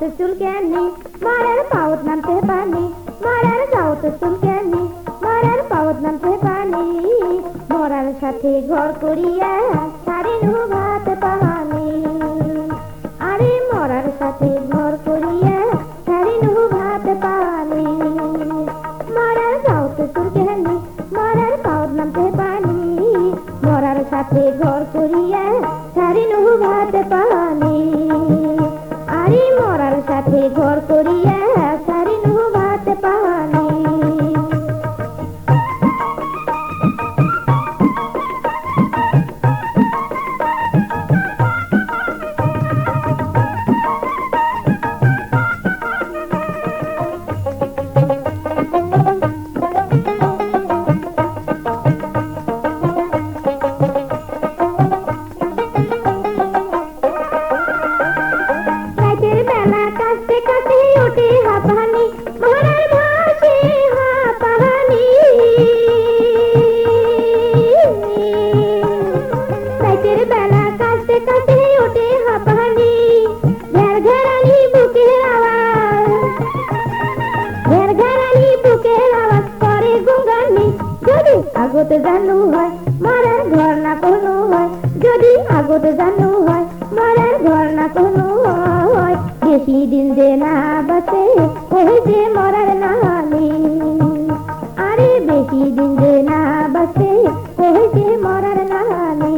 जाऊत चुलक्यानी मारायला पावत नामचे पाणी मारायला जाऊत चुलक्यानी মারার পাওত নামছে পানি। মরার সাথে ঘর করিয়া সারে ভাত পাহানি আরে মরার সাথে ঘর করিয়া সারে ভাত পাহানি মারার যাওতে মারার পানি। মরার সাথে ঘর করিয়া ভাত পাহানি মরার সাথে ঘর করিয়া আগত জানু হয়, মরার ঘর না কোনো হয়। যদি আগত জানু হয়, মরার ঘর না কোনো হয়। বেশি দিন যে না বাঁচে, ওই যে মরার নামি। আরে বেশি দিন যে না বাঁচে, ওই যে মরার নামি।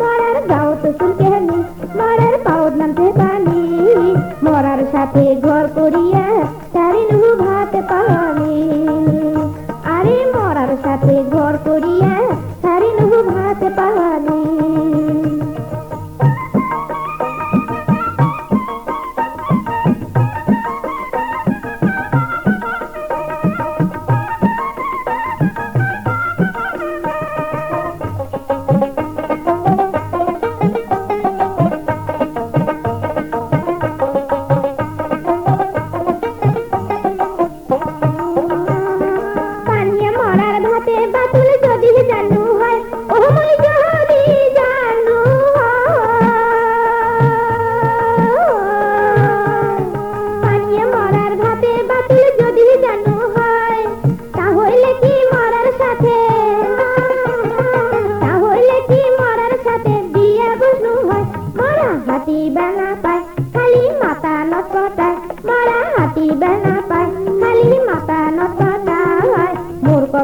মরার গাও তো শুনতে হানি মরার পাউড নামতে পানি। মরার সাথে ঘর করিয়া চারিনু ভাত পানি। মরার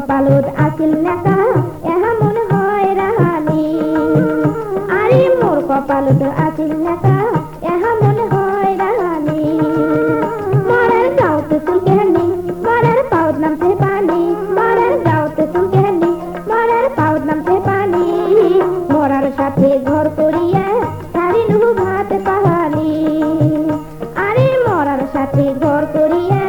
কপালত আছিল নেতা, এহা মন হয় রাহানি আরে মোর কপালত আছিল নেতা, এহা মন হয় রাহানি মরার গাঁওতে চুল কেহানি, মরার পাউত নামতে পানি। মরার গাঁওতে চুল কেহানি, মরার পাউত নামতে পানি। মরার সাথে ঘর করিয়া সারি নু ভাত পাহানি আরে মরার সাথে ঘর করিয়া